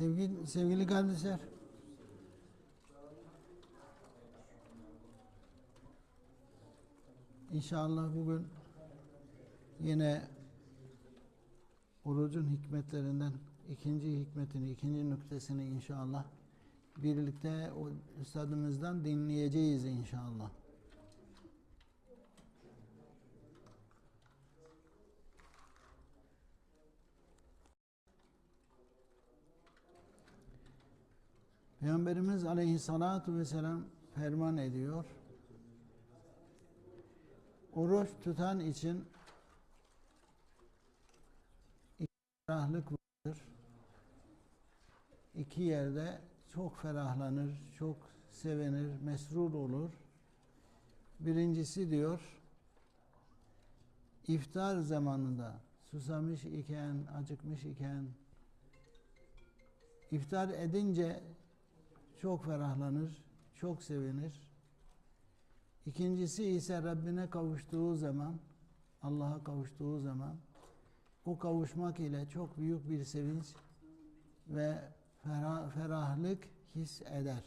Sevgili, sevgili kardeşler. İnşallah bugün yine orucun hikmetlerinden ikinci hikmetini, ikinci nüktesini inşallah birlikte o üstadımızdan dinleyeceğiz inşallah. Peygamberimiz aleyhissalatu vesselam ferman ediyor. Oruç tutan için iki ferahlık vardır. İki yerde çok ferahlanır, çok sevinir, mesrur olur. Birincisi diyor, iftar zamanında susamış iken, acıkmış iken, iftar edince çok ferahlanır, çok sevinir. İkincisi ise Rabbine kavuştuğu zaman, Allah'a kavuştuğu zaman o kavuşmak ile çok büyük bir sevinç ve ferah, ferahlık his eder.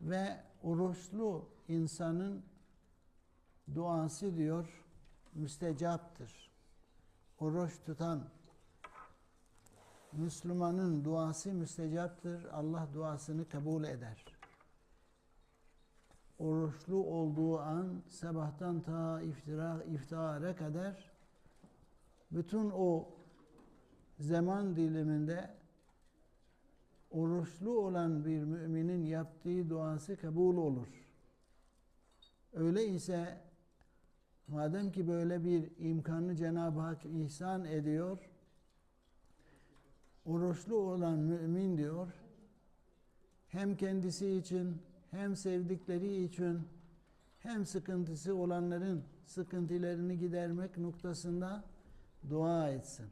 Ve oruçlu insanın duası diyor müstecaptır. Oruç tutan Müslümanın duası müstecaptır. Allah duasını kabul eder. Oruçlu olduğu an sabahtan ta iftira, iftara kadar bütün o zaman diliminde oruçlu olan bir müminin yaptığı duası kabul olur. Öyleyse madem ki böyle bir imkanı Cenab-ı Hak ihsan ediyor, oruçlu olan mümin diyor, hem kendisi için, hem sevdikleri için, hem sıkıntısı olanların sıkıntılarını gidermek noktasında dua etsin.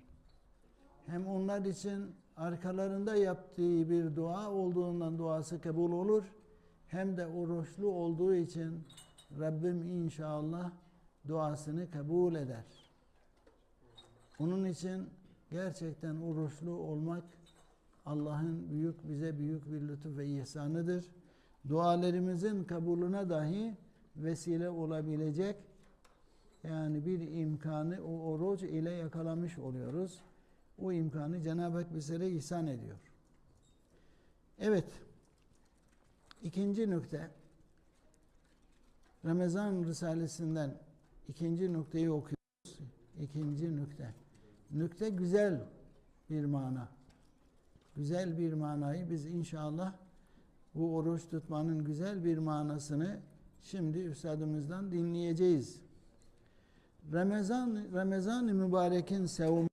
Hem onlar için arkalarında yaptığı bir dua olduğundan duası kabul olur, hem de oruçlu olduğu için Rabbim inşallah duasını kabul eder. Onun için gerçekten oruçlu olmak Allah'ın büyük bize büyük bir lütuf ve ihsanıdır. Dualarımızın kabulüne dahi vesile olabilecek yani bir imkanı o oruç ile yakalamış oluyoruz. O imkanı Cenab-ı Hak bizlere ihsan ediyor. Evet. İkinci nükte Ramazan Risalesinden ikinci nokteyi okuyoruz. İkinci nükte. Nükte güzel bir mana. Güzel bir manayı biz inşallah bu oruç tutmanın güzel bir manasını şimdi üstadımızdan dinleyeceğiz. Ramazan Ramazan-ı mübarekin sevmi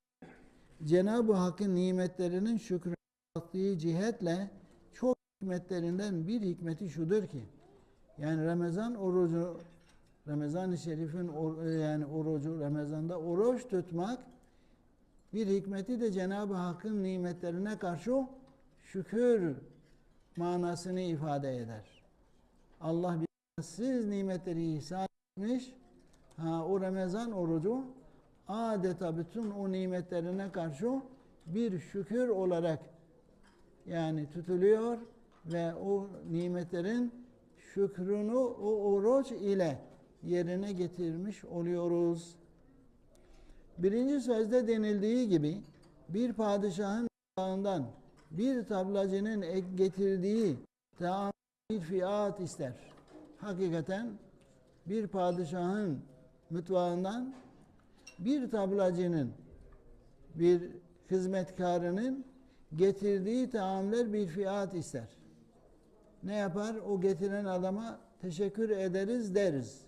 Cenab-ı Hakk'ın nimetlerinin şükrünü yaptığı cihetle çok hikmetlerinden bir hikmeti şudur ki yani Ramazan orucu Ramazan-ı Şerif'in or, yani orucu Ramazan'da oruç tutmak bir hikmeti de Cenab-ı Hakk'ın nimetlerine karşı şükür manasını ifade eder. Allah siz nimetleri ihsan etmiş. Ha, o Ramazan orucu adeta bütün o nimetlerine karşı bir şükür olarak yani tutuluyor ve o nimetlerin şükrünü o oruç ile yerine getirmiş oluyoruz. Birinci sözde denildiği gibi bir padişahın mutfağından bir tablacının getirdiği taam bir fiyat ister. Hakikaten bir padişahın mutfağından bir tablacının bir hizmetkarının getirdiği taamlar bir fiyat ister. Ne yapar? O getiren adama teşekkür ederiz deriz.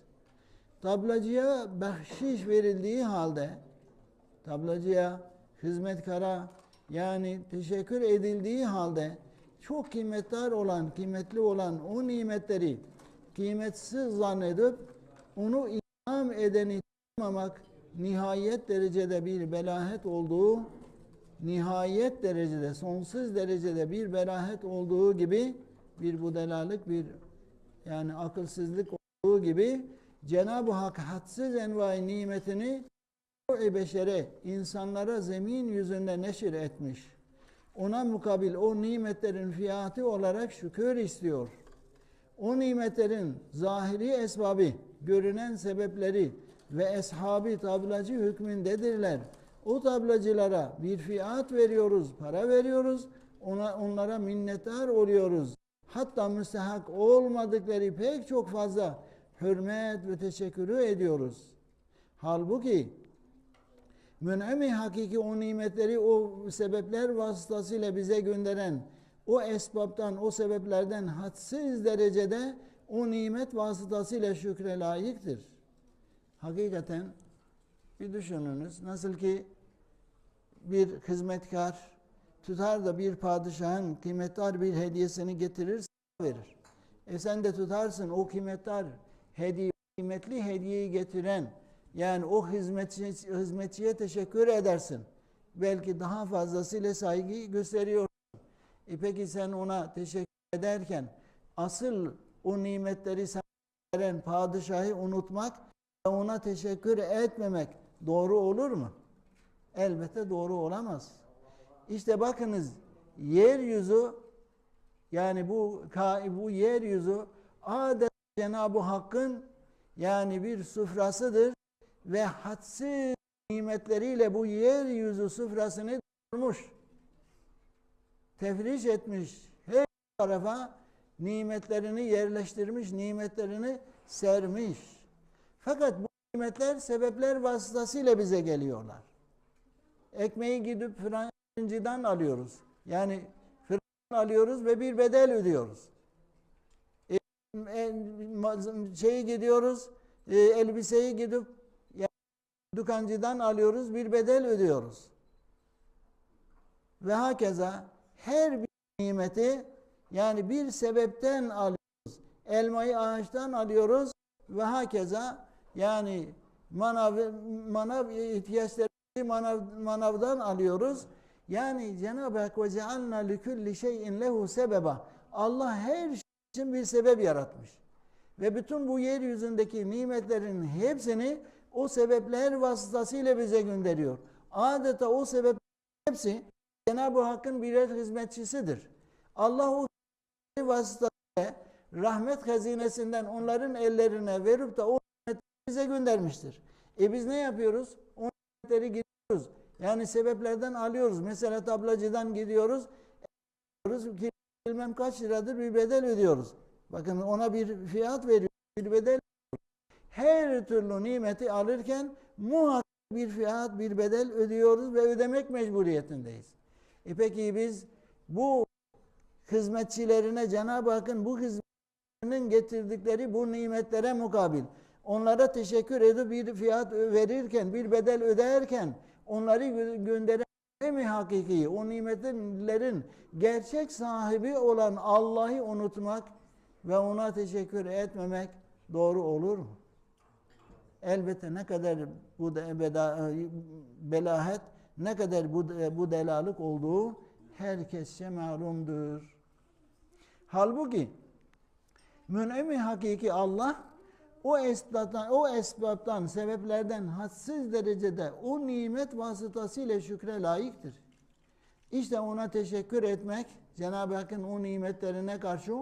Tablacıya bahşiş verildiği halde tablacıya, hizmetkara yani teşekkür edildiği halde çok kıymetli olan, kıymetli olan o nimetleri kıymetsiz zannedip onu ikram edeni tanımamak nihayet derecede bir belahet olduğu nihayet derecede, sonsuz derecede bir belahet olduğu gibi bir budalalık, bir yani akılsızlık olduğu gibi Cenab-ı Hak hadsiz envai nimetini o beşere, insanlara zemin yüzünde neşir etmiş. Ona mukabil o nimetlerin fiyatı olarak şükür istiyor. O nimetlerin zahiri esbabı, görünen sebepleri ve eshabi tablacı hükmündedirler. O tablacılara bir fiyat veriyoruz, para veriyoruz, ona, onlara minnettar oluyoruz. Hatta müstehak olmadıkları pek çok fazla hürmet ve teşekkürü ediyoruz. Halbuki münemi hakiki o nimetleri o sebepler vasıtasıyla bize gönderen o esbaptan, o sebeplerden hadsiz derecede o nimet vasıtasıyla şükre layıktır. Hakikaten bir düşününüz. Nasıl ki bir hizmetkar tutar da bir padişahın kıymetli bir hediyesini getirir verir. E sen de tutarsın o kıymetli hediye, kıymetli hediyeyi getiren yani o hizmetçi, hizmetçiye teşekkür edersin. Belki daha fazlasıyla saygı gösteriyorsun. E peki sen ona teşekkür ederken asıl o nimetleri veren padişahı unutmak ve ona teşekkür etmemek doğru olur mu? Elbette doğru olamaz. İşte bakınız yeryüzü yani bu bu yeryüzü adet Cenab-ı Hakk'ın yani bir sufrasıdır ve hadsiz nimetleriyle bu yeryüzü sufrasını durmuş. Tefriş etmiş. Her tarafa nimetlerini yerleştirmiş, nimetlerini sermiş. Fakat bu nimetler sebepler vasıtasıyla bize geliyorlar. Ekmeği gidip fırıncıdan alıyoruz. Yani fırından alıyoruz ve bir bedel ödüyoruz. Şeyi gidiyoruz, e, elbiseyi gidip yani, alıyoruz, bir bedel ödüyoruz. Ve hakeza her bir nimeti yani bir sebepten alıyoruz. Elmayı ağaçtan alıyoruz ve hakeza yani manav, manav ihtiyaçları manav, manavdan alıyoruz. Yani Cenab-ı Hak ve cealna likulli şeyin lehu sebeba. Allah her için bir sebep yaratmış. Ve bütün bu yeryüzündeki nimetlerin hepsini o sebepler vasıtasıyla bize gönderiyor. Adeta o sebep hepsi Cenab-ı Hakk'ın birer hizmetçisidir. Allah o vasıtasıyla rahmet hazinesinden onların ellerine verip de o bize göndermiştir. E biz ne yapıyoruz? O nimetleri gidiyoruz. Yani sebeplerden alıyoruz. Mesela tablacıdan gidiyoruz. Alıyoruz ki bilmem kaç liradır bir bedel ödüyoruz. Bakın ona bir fiyat veriyoruz. Bir bedel Her türlü nimeti alırken muhakkak bir fiyat, bir bedel ödüyoruz ve ödemek mecburiyetindeyiz. E peki biz bu hizmetçilerine Cenab-ı Hakk'ın bu hizmetlerinin getirdikleri bu nimetlere mukabil onlara teşekkür edip bir fiyat verirken, bir bedel öderken onları gönderen mi hakiki, o nimetlerin gerçek sahibi olan Allah'ı unutmak ve ona teşekkür etmemek doğru olur mu? Elbette ne kadar bu belahet, ne kadar bu, bu delalık olduğu herkesçe malumdur. Halbuki münemi hakiki Allah o esbaptan, o esbaptan, sebeplerden hadsiz derecede o nimet vasıtasıyla şükre layıktır. İşte ona teşekkür etmek, Cenab-ı Hakk'ın o nimetlerine karşı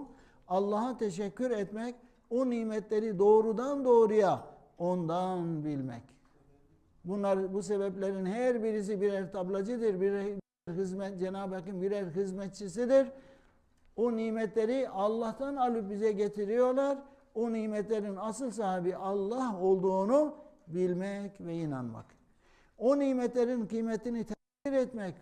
Allah'a teşekkür etmek, o nimetleri doğrudan doğruya ondan bilmek. Bunlar bu sebeplerin her birisi birer tablacıdır, birer hizmet Cenab-ı Hakk'ın birer hizmetçisidir. O nimetleri Allah'tan alıp bize getiriyorlar o nimetlerin asıl sahibi Allah olduğunu bilmek ve inanmak. O nimetlerin kıymetini takdir etmek,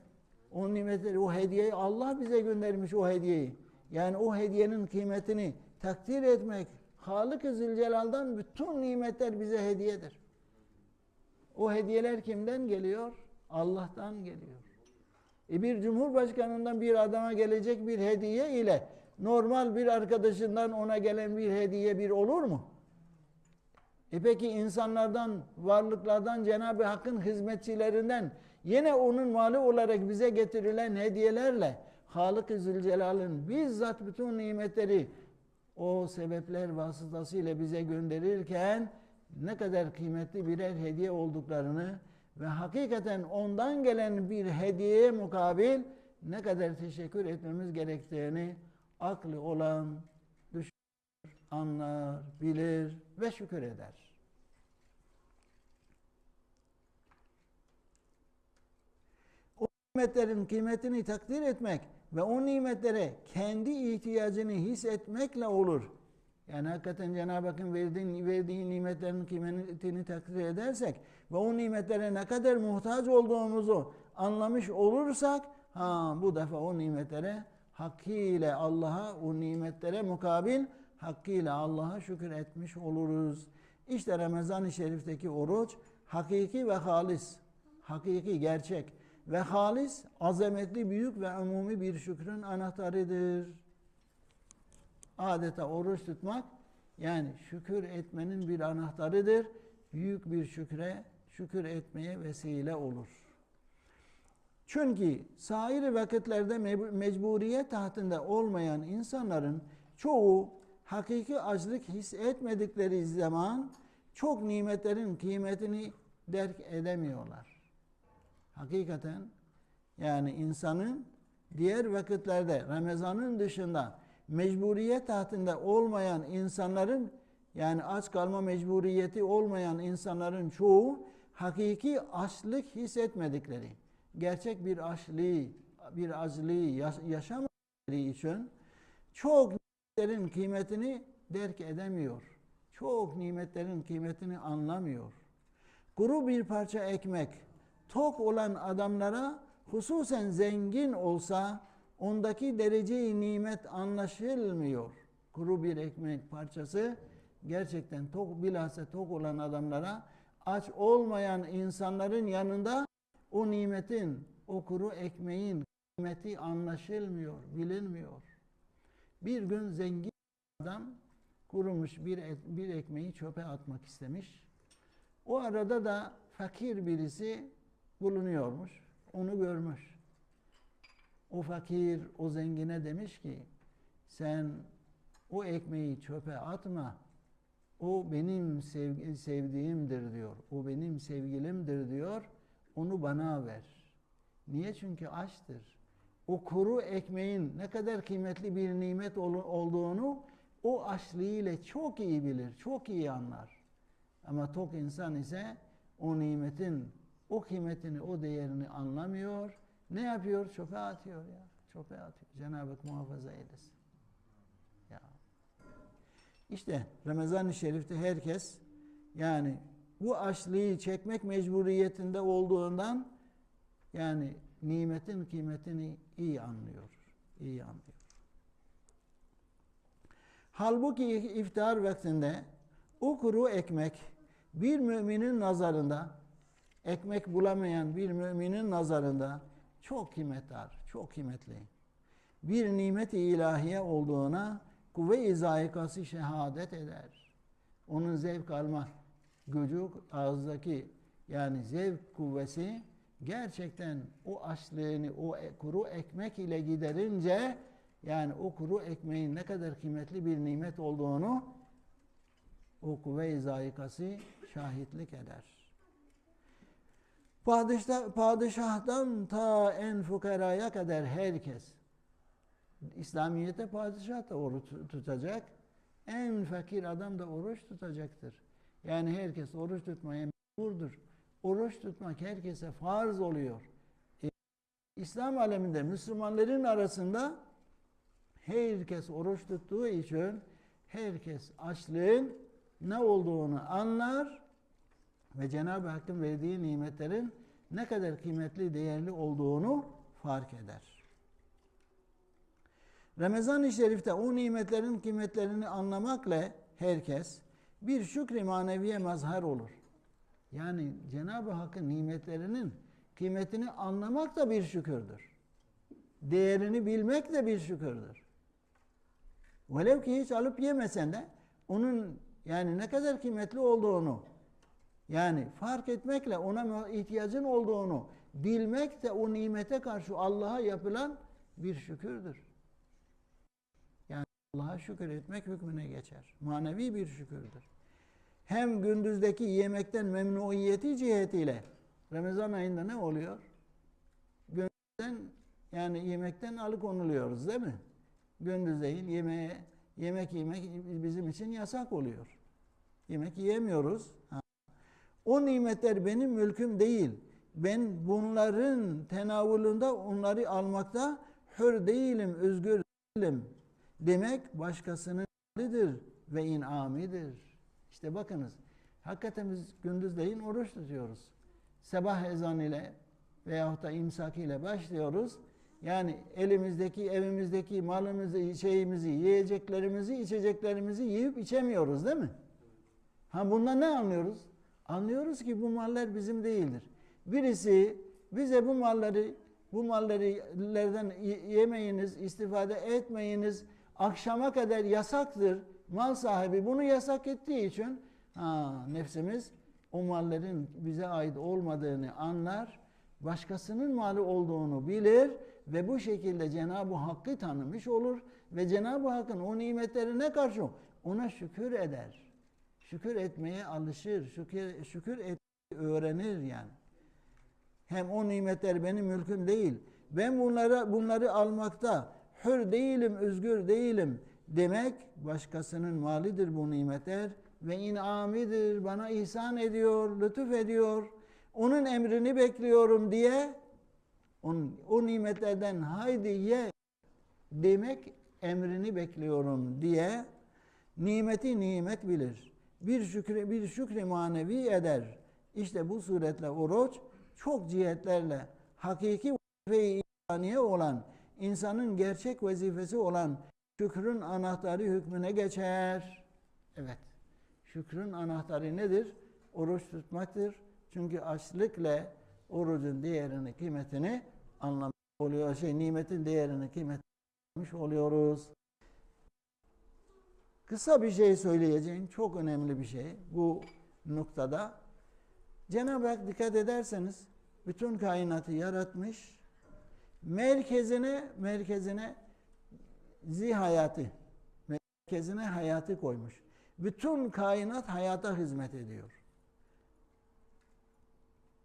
o nimetleri, o hediyeyi Allah bize göndermiş o hediyeyi. Yani o hediyenin kıymetini takdir etmek, Halık-ı Zülcelal'dan bütün nimetler bize hediyedir. O hediyeler kimden geliyor? Allah'tan geliyor. E bir cumhurbaşkanından bir adama gelecek bir hediye ile normal bir arkadaşından ona gelen bir hediye bir olur mu? E peki insanlardan, varlıklardan, Cenab-ı Hakk'ın hizmetçilerinden yine onun mali olarak bize getirilen hediyelerle Halık-ı Zülcelal'ın bizzat bütün nimetleri o sebepler vasıtasıyla bize gönderirken ne kadar kıymetli birer hediye olduklarını ve hakikaten ondan gelen bir hediyeye mukabil ne kadar teşekkür etmemiz gerektiğini aklı olan düşünür, anlar, bilir ve şükür eder. O nimetlerin kıymetini takdir etmek ve o nimetlere kendi ihtiyacını hissetmekle olur. Yani hakikaten Cenab-ı Hakk'ın verdiği, verdiği nimetlerin kıymetini takdir edersek ve o nimetlere ne kadar muhtaç olduğumuzu anlamış olursak ha bu defa o nimetlere hakkıyla Allah'a o nimetlere mukabil hakkıyla Allah'a şükür etmiş oluruz. İşte Ramazan-ı Şerif'teki oruç hakiki ve halis, hakiki gerçek ve halis azametli büyük ve umumi bir şükrün anahtarıdır adeta oruç tutmak yani şükür etmenin bir anahtarıdır. Büyük bir şükre, şükür etmeye vesile olur. Çünkü sair vakitlerde mecburiyet tahtında olmayan insanların çoğu hakiki açlık hissetmedikleri zaman çok nimetlerin kıymetini derk edemiyorlar. Hakikaten yani insanın diğer vakitlerde Ramazan'ın dışında mecburiyet tahtında olmayan insanların yani aç kalma mecburiyeti olmayan insanların çoğu hakiki açlık hissetmedikleri, gerçek bir açlığı, bir açlığı yaşamadıkları için çok nimetlerin kıymetini derk edemiyor. Çok nimetlerin kıymetini anlamıyor. Kuru bir parça ekmek tok olan adamlara hususen zengin olsa ondaki dereceyi nimet anlaşılmıyor. Kuru bir ekmek parçası gerçekten tok bilhassa tok olan adamlara aç olmayan insanların yanında o nimetin, o kuru ekmeğin kıymeti anlaşılmıyor, bilinmiyor. Bir gün zengin adam kurumuş bir, et, bir ekmeği çöpe atmak istemiş. O arada da fakir birisi bulunuyormuş. Onu görmüş. O fakir o zengine demiş ki sen o ekmeği çöpe atma. O benim sevgi, sevdiğimdir diyor. O benim sevgilimdir diyor. Onu bana ver. Niye? Çünkü açtır. O kuru ekmeğin ne kadar kıymetli bir nimet olduğunu o açlığıyla çok iyi bilir, çok iyi anlar. Ama tok insan ise o nimetin, o kıymetini, o değerini anlamıyor ne yapıyor? Çöpe atıyor ya. Çöpe atıyor. Cenab-ı Hak muhafaza eylesin. Ya. İşte Ramazan-ı Şerif'te herkes yani bu açlığı çekmek mecburiyetinde olduğundan yani nimetin kıymetini iyi anlıyor. İyi anlıyor. Halbuki iftar vaktinde o kuru ekmek bir müminin nazarında ekmek bulamayan bir müminin nazarında çok kıymetli, çok kıymetli. Bir nimet-i ilahiye olduğuna kuvve-i zayikası şehadet eder. Onun zevk alma gücü ağızdaki yani zevk kuvvesi gerçekten o açlığını o e, kuru ekmek ile giderince yani o kuru ekmeğin ne kadar kıymetli bir nimet olduğunu o kuvve-i zayikası şahitlik eder. Padişah, padişahtan ta en fukaraya kadar herkes İslamiyet'te padişah da oruç tutacak. En fakir adam da oruç tutacaktır. Yani herkes oruç tutmaya mecburdur. Oruç tutmak herkese farz oluyor. E, İslam aleminde Müslümanların arasında herkes oruç tuttuğu için herkes açlığın ne olduğunu anlar ve Cenab-ı Hakk'ın verdiği nimetlerin ne kadar kıymetli, değerli olduğunu fark eder. Ramazan-ı Şerif'te o nimetlerin kıymetlerini anlamakla herkes bir şükri maneviye mazhar olur. Yani Cenab-ı Hakk'ın nimetlerinin kıymetini anlamak da bir şükürdür. Değerini bilmek de bir şükürdür. Velev ki hiç alıp yemesen de onun yani ne kadar kıymetli olduğunu yani fark etmekle ona ihtiyacın olduğunu bilmek de o nimete karşı Allah'a yapılan bir şükürdür. Allah'a şükür etmek hükmüne geçer. Manevi bir şükürdür. hem gündüzdeki yemekten memnuniyeti cihetiyle Ramazan ayında ne oluyor? Gündüzden yani yemekten alıkonuluyoruz değil mi? Gündüz değil yemeğe yemek yemek bizim için yasak oluyor. Yemek yiyemiyoruz. Ha. O nimetler benim mülküm değil. Ben bunların tenavülünde onları almakta hür değilim, özgür değilim. Demek başkasının malidir ve inamidir. İşte bakınız, hakikaten biz gündüzleyin oruç tutuyoruz. Sabah ezan ile veyahut da imsak ile başlıyoruz. Yani elimizdeki, evimizdeki malımızı, şeyimizi, yiyeceklerimizi, içeceklerimizi yiyip içemiyoruz değil mi? Ha bundan ne anlıyoruz? Anlıyoruz ki bu maller bizim değildir. Birisi bize bu malları bu mallardan yemeyiniz, istifade etmeyiniz, akşama kadar yasaktır. Mal sahibi bunu yasak ettiği için ha, nefsimiz o malların bize ait olmadığını anlar, başkasının malı olduğunu bilir ve bu şekilde Cenab-ı Hakk'ı tanımış olur ve Cenab-ı Hakk'ın o nimetlerine karşı ona şükür eder. Şükür etmeye alışır, şükür, şükür etmeyi öğrenir yani. Hem o nimetler benim mülküm değil. Ben bunları bunları almakta hür değilim, özgür değilim demek başkasının malidir bu nimetler ve inamidir. Bana ihsan ediyor, lütuf ediyor. Onun emrini bekliyorum diye onun, o nimetlerden haydi ye demek emrini bekliyorum diye nimeti nimet bilir. Bir şükre bir şükri manevi eder. İşte bu suretle oruç çok cihetlerle hakiki ve insaniye olan insanın gerçek vazifesi olan şükrün anahtarı hükmüne geçer. Evet. Şükrün anahtarı nedir? Oruç tutmaktır. Çünkü açlıkla orucun değerini, kıymetini anlamış oluyor. Şey nimetin değerini, kıymetini anlamış oluyoruz. Kısa bir şey söyleyeceğim. Çok önemli bir şey bu noktada. Cenab-ı Hak dikkat ederseniz bütün kainatı yaratmış. Merkezine merkezine zihayatı merkezine hayatı koymuş. Bütün kainat hayata hizmet ediyor.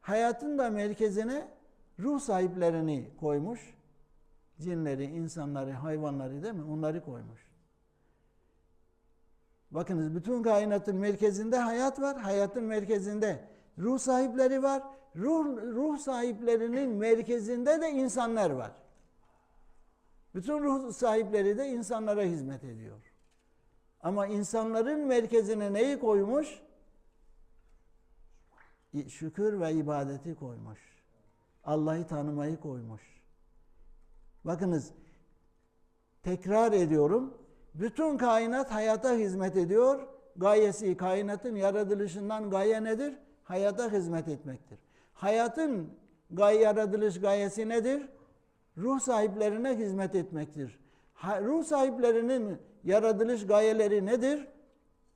Hayatın da merkezine ruh sahiplerini koymuş. Cinleri, insanları, hayvanları değil mi? Onları koymuş. Bakınız bütün kainatın merkezinde hayat var. Hayatın merkezinde ruh sahipleri var. Ruh, ruh sahiplerinin merkezinde de insanlar var. Bütün ruh sahipleri de insanlara hizmet ediyor. Ama insanların merkezine neyi koymuş? Şükür ve ibadeti koymuş. Allah'ı tanımayı koymuş. Bakınız tekrar ediyorum. Bütün kainat hayata hizmet ediyor. Gayesi kainatın yaratılışından gaye nedir? Hayata hizmet etmektir. Hayatın gaye yaratılış gayesi nedir? Ruh sahiplerine hizmet etmektir. Ruh sahiplerinin yaratılış gayeleri nedir?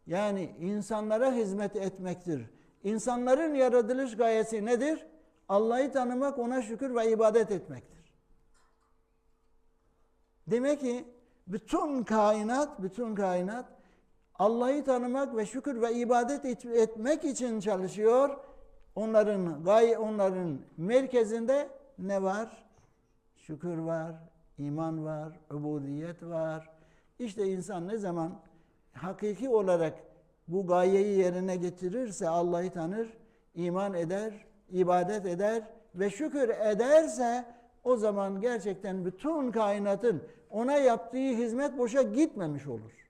Yani insanlara hizmet etmektir. İnsanların yaratılış gayesi nedir? Allah'ı tanımak, ona şükür ve ibadet etmektir. Demek ki bütün kainat, bütün kainat Allah'ı tanımak ve şükür ve ibadet etmek için çalışıyor. Onların gaye, onların merkezinde ne var? Şükür var, iman var, ubudiyet var. İşte insan ne zaman hakiki olarak bu gayeyi yerine getirirse Allah'ı tanır, iman eder, ibadet eder ve şükür ederse o zaman gerçekten bütün kainatın ona yaptığı hizmet boşa gitmemiş olur.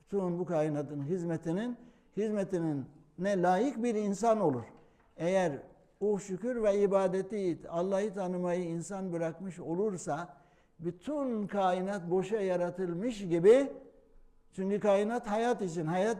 Bütün bu kainatın hizmetinin hizmetinin ne layık bir insan olur. Eğer o şükür ve ibadeti Allah'ı tanımayı insan bırakmış olursa bütün kainat boşa yaratılmış gibi çünkü kainat hayat için, hayat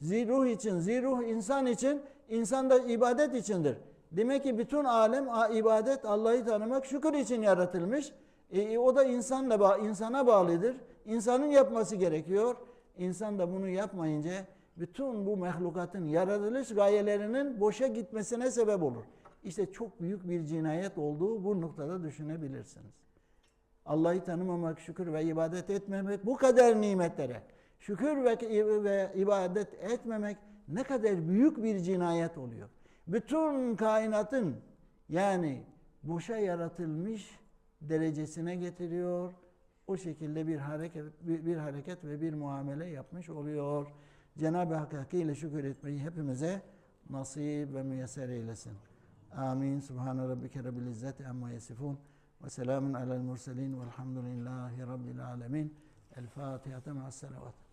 ziruh için, ziruh insan için, insan da ibadet içindir. Demek ki bütün alem ibadet, Allah'ı tanımak, şükür için yaratılmış. E, o da insanla insana bağlıdır. İnsanın yapması gerekiyor. İnsan da bunu yapmayınca bütün bu mehlukatın yaratılış gayelerinin boşa gitmesine sebep olur. İşte çok büyük bir cinayet olduğu bu noktada düşünebilirsiniz. Allah'ı tanımamak, şükür ve ibadet etmemek bu kadar nimetlere Şükür ve, ve ibadet etmemek ne kadar büyük bir cinayet oluyor. Bütün kainatın yani boşa yaratılmış derecesine getiriyor. O şekilde bir hareket bir, bir hareket ve bir muamele yapmış oluyor. Cenab-ı Hak hakkıyla şükür etmeyi hepimize nasip ve müyesser eylesin. Amin. Subhane rabbike rabbil izzeti amma yasifun. Ve selamun alel murselin velhamdülillahi rabbil alemin. El Fatiha ma'as salavat.